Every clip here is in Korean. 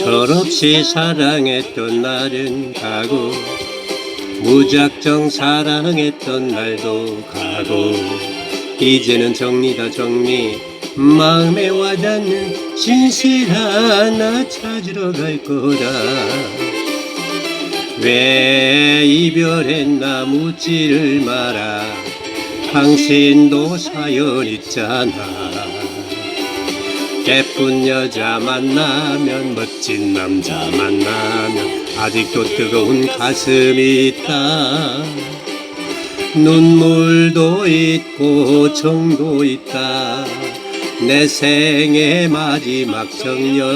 철없이 사랑했던 날은 가고 무작정 사랑했던 날도 가고 이제는 정리다 정리 마음에 와닿는 진실 하나 찾으러 갈 거다. 왜 이별했나 묻지를 마라 당신도 사연 있잖아 예쁜 여자 만나면 멋진 남자 만나면 아직도 뜨거운 가슴이 있다. 눈물도 있고 정도 있다. 내 생의 마지막 정열.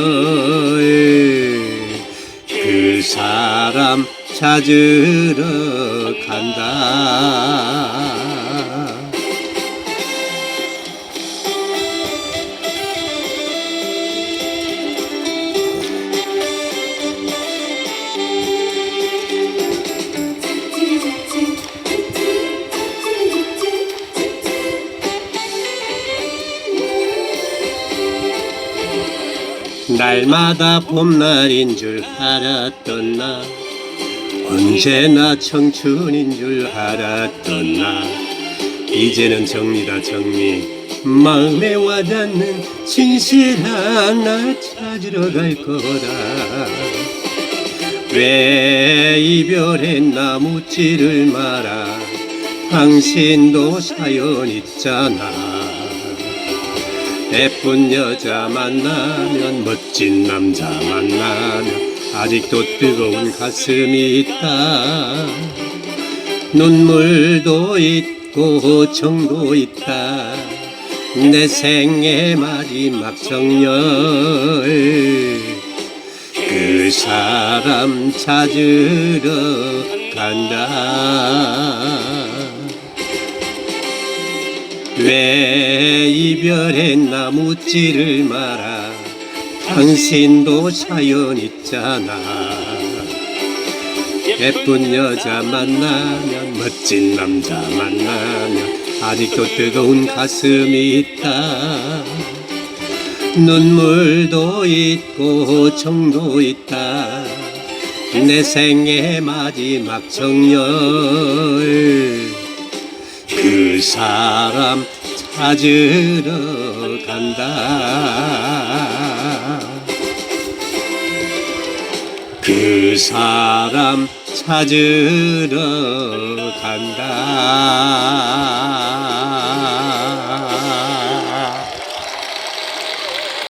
그 사람 찾으러 간다 날마다 봄날인 줄 알았던 나. 언제나 청춘인 줄 알았던 나. 이제는 정리다 정리. 마음에 와닿는 진실 하나 찾으러 갈 거다. 왜 이별했나 묻지를 마라 당신도 사연 있잖아 예쁜 여자 만나면 멋진 남자 만나면 아직도 뜨거운 가슴이 있다. 눈물도 있고 정도 있다. 내 생의 마지막 정열. 그 사람 찾으러 간다. 왜 이별했나 묻지를 마라 당신도 사연 있잖아. 예쁜 여자 만나면 멋진 남자 만나면 아직도 뜨거운 가슴이 있다. 눈물도 있고 정도 있다. 내 생의 마지막 정열. 그 사람 찾으러 간다. 그 사람 찾으러 간다